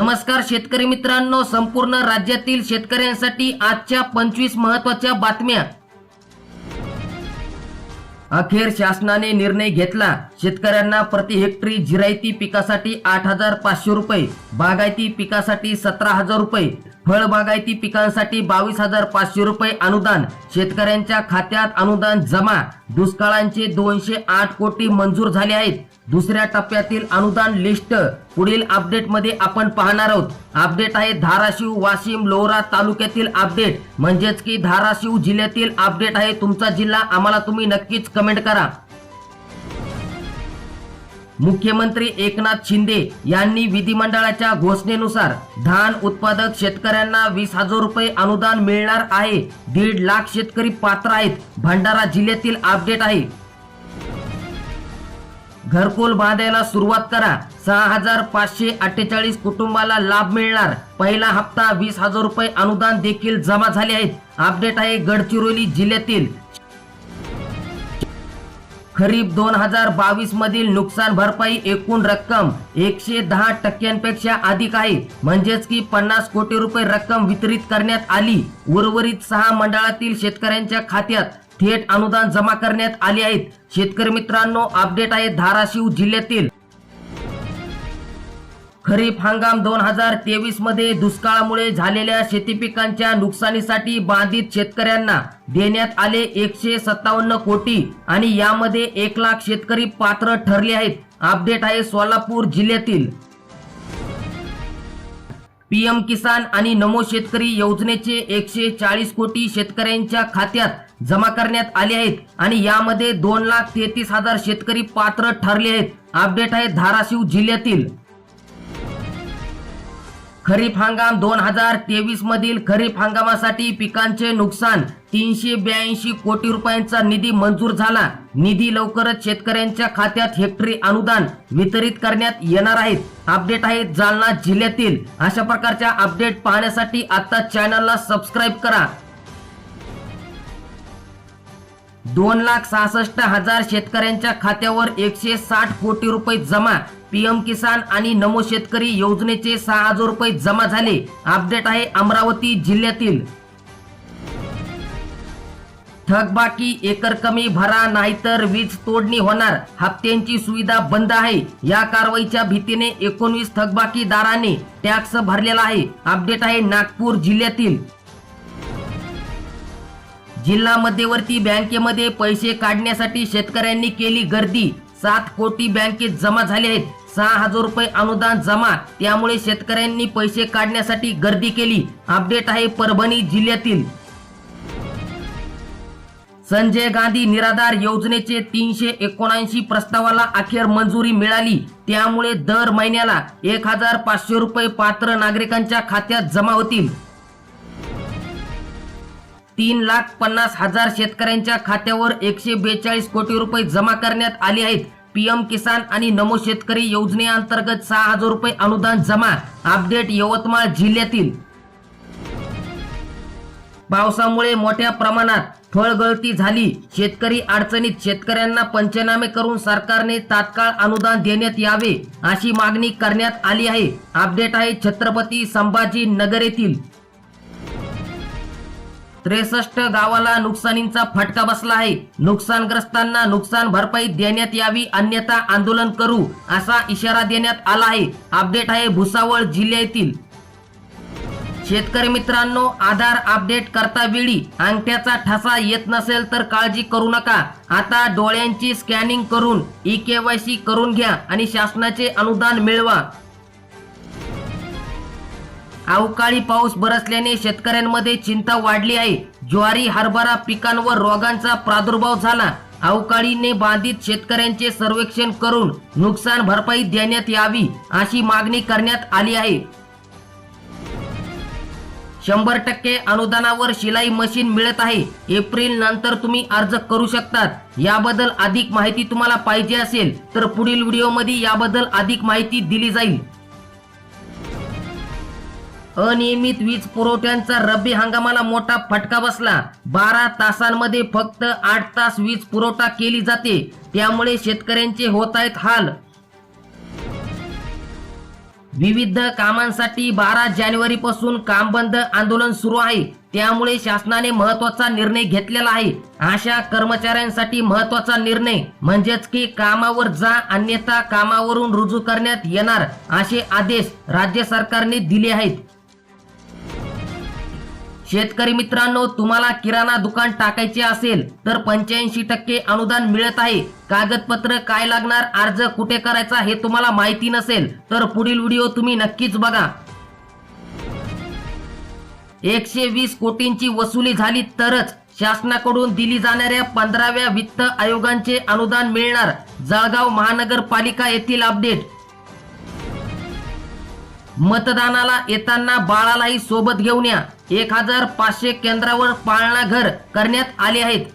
नमस्कार शेतकरी मित्रांनो संपूर्ण राज्यातील शेतकऱ्यांसाठी आजच्या पंचवीस महत्त्वाच्या बातम्या. अखेर शासनाने निर्णय घेतला शेतकऱ्यांना प्रति हेक्टरी जिरायती पिकासाठी आठ हजार पाचशे रुपये बागायती पिकासाठी सतरा हजार रुपये फळबागायती पिकांसाठी बावीस हजार पाचशे रुपये अनुदान शेतकऱ्यांच्या खात्यात अनुदान जमा दुष्काळांचे दोनशे आठ कोटी मंजूर झाले आहेत. दुसऱ्या टप्प्यातील अनुदान लिस्ट पुढील अपडेटमध्ये आपण पाहणार आहोत. अपडेट आहे धाराशिव वाशिम लोहरा तालुक्यातील अपडेट. म्हणजेच की धाराशिव जिल्ह्यातील अपडेट आहे. तुमचा जिल्हा आम्हाला तुम्ही नक्कीच कमेंट करा. मुख्यमंत्री एकनाथ शिंदे यांनी विधिमंडळाच्या घोषणेनुसार धान उत्पादक शेतकऱ्यांना वीस हजार रुपये अनुदान मिळणार आहे. दीड लाख शेतकरी पात्र आहेत. भंडारा जिल्ह्यातील अपडेट आहे. घरकुल बांधायला सुरुवात करा. सहा हजार पाचशे अठ्ठेचाळीस कुटुंबाला लाभ मिळणार. पहिला हप्ता वीस हजार रुपये अनुदान देखील जमा झाले आहेत. अपडेट आहे गडचिरोली जिल्ह्यातील. खरीप दोन हजार बावीस मधील नुकसान भरपाई एकूण रक्कम एकशे दहा टक्क्यांपेक्षा अधिक आहे. म्हणजेच की पन्नास कोटी रुपये रक्कम वितरित करण्यात आली. उर्वरित सहा मंडळातील शेतकऱ्यांच्या खात्यात थेट अनुदान जमा करण्यात आले आहेत. शेतकरी मित्रांनो अपडेट आहे धाराशिव जिल्ह्यातील. खरीप हंगाम दोन हजार तेवीसमध्ये दुष्काळामुळे झालेल्या शेती पिकांच्या नुकसानीसाठी बाधित शेतकऱ्यांना देण्यात आले एकशे सत्तावन्न कोटी आणि यामध्ये एक लाख शेतकरी पात्र ठरले आहेत. अपडेट आहे सोलापूर जिल्ह्यातील. पीएम किसान आणि नमो शेतकरी योजनेचे एकशे चाळीस कोटी शेतकऱ्यांच्या खात्यात जमा करण्यात आले आहेत आणि यामध्ये दोन लाख तेहतीस हजार शेतकरी पात्र ठरले आहेत. अपडेट आहे धाराशिव जिल्ह्यातील. खरीप हंगाम दोन हजार तेवीस मधील खरीप हंगामासाठी पिकांचे नुकसान तीनशे ब्याऐंशी कोटी रुपयांचा निधी मंजूर झाला. निधी लवकरच शेतकऱ्यांच्या खात्यात हेक्टरी अनुदान वितरित करण्यात येणार आहेत. अपडेट आहे जालना जिल्ह्यातील. अशा प्रकारच्या अपडेट पाहण्यासाठी आता चॅनलला सबस्क्राईब करा. दोन लाख सहासष्ट हजार शेतकऱ्यांच्या खात्यावर एकशे साठ कोटी रुपये जमा. पीएम किसान आणि नमो शेतकरी योजनेचे सहा हजार रुपये जमा झाले. अपडेट आहे अमरावती जिल्ह्यातील. थकबाकी एकर कमी भरा नाहीतर वीज तोडणी होणार. हप्त्यांची सुविधा बंद आहे. या कारवाईच्या भीतीने एकोणवीस थकबाकीदाराने टॅक्स भरलेला आहे. अपडेट आहे नागपूर जिल्ह्यातील. जिल्हा मध्यवर्ती बँकेमध्ये पैसे काढण्यासाठी शेतकऱ्यांनी केली गर्दी. सात कोटी बँकेत जमा झाले आहेत. सहा हजार रुपये अनुदान जमा. त्यामुळे शेतकऱ्यांनी पैसे काढण्यासाठी गर्दी केली. अपडेट आहे परभणी जिल्ह्यातील. संजय गांधी निराधार योजनेचे तीनशे एकोणऐंशी प्रस्तावाला अखेर मंजुरी मिळाली. त्यामुळे दर महिन्याला एक हजार पाचशे रुपये पात्र नागरिकांच्या खात्यात जमा होतील. तीन लाख पन्नास हजार शेतकऱ्यांच्या खात्यावर एकशे बेचाळीस कोटी रुपये जमा करण्यात आले आहेत. पीएम किसान आणि नमो शेतकरी योजनेअंतर्गत सहा हजार रुपये अनुदान जमा. अपडेट यवतमाळ जिल्ह्यातील. पावसामुळे मोठ्या प्रमाणात फळगळती झाली. शेतकरी अडचणीत शेतकऱ्यांना पंचनामे करून सरकारने तात्काळ अनुदान देण्यात यावे अशी मागणी करण्यात आली आहे. अपडेट आहे छत्रपती संभाजी नगर येथील. त्रेसष्ट गावाला नुकसानींचा फटका बसला आहे. नुकसानग्रस्तांना नुकसान भरपाई देण्यात यावी अन्यथा आंदोलन करू असा इशारा देण्यात आला आहे. अपडेट आहे भुसावळ जिल्ह्यातील. शेतकरी मित्रांनो आधार अपडेट करता वेळी अंगठ्याचा ठसा येत नसेल तर काळजी करू नका. आता डोळ्यांची स्कॅनिंग करून ई केवायसी करून घ्या आणि शासनाचे अनुदान मिळवा. अवकाळी पाऊस बरसल्याने शेतकऱ्यांमध्ये चिंता वाढली आहे. ज्वारी हरभरा पिकांवर रोगांचा प्रादुर्भाव झाला. अवकाळीने बाधित शेतकऱ्यांचे सर्वेक्षण करून नुकसान भरपाई देण्यात यावी अशी मागणी करण्यात आली आहे. शंभर टक्के अनुदानावर शिलाई मशीन मिळत आहे. एप्रिल नंतर तुम्ही अर्ज करू शकतात. याबद्दल अधिक माहिती तुम्हाला पाहिजे असेल तर पुढील व्हिडिओमध्ये याबद्दल अधिक माहिती दिली जाईल. अनियमित वीज पुरवठ्यांचा रब्बी हंगामाला मोठा फटका बसला. बारा तासांमध्ये फक्त आठ तास वीज पुरवठा केली जाते. त्यामुळे शेतकऱ्यांचे होत आहेत हाल. विविध कामांसाठी बारा जानेवारी पासून काम बंद आंदोलन सुरू आहे. त्यामुळे शासनाने महत्त्वाचा निर्णय घेतलेला आहे. अशा कर्मचाऱ्यांसाठी महत्त्वाचा निर्णय. म्हणजेच की कामावर जा अन्यथा कामावरून रुजू करण्यात येणार असे आदेश राज्य सरकारने दिले आहेत. शेतकरी मित्रांनो तुम्हाला किराणा दुकान टाकायचे असेल तर पंच्याऐंशी टक्के अनुदान मिळत आहे. कागदपत्र काय लागणार अर्ज कुठे करायचा हे तुम्हाला माहिती नसेल तर पुढील व्हिडिओ तुम्ही नक्कीच बघा. एकशे वीस कोटींची वसुली झाली तरच शासनाकडून दिली जाणाऱ्या पंधराव्या वित्त आयोगांचे अनुदान मिळणार. जळगाव महानगरपालिका येथील अपडेट. मतदानाला येताना बाळालाही सोबत घेऊन या. एक हजार पाचशे केंद्रावर पाळणा घर करण्यात आले आहेत.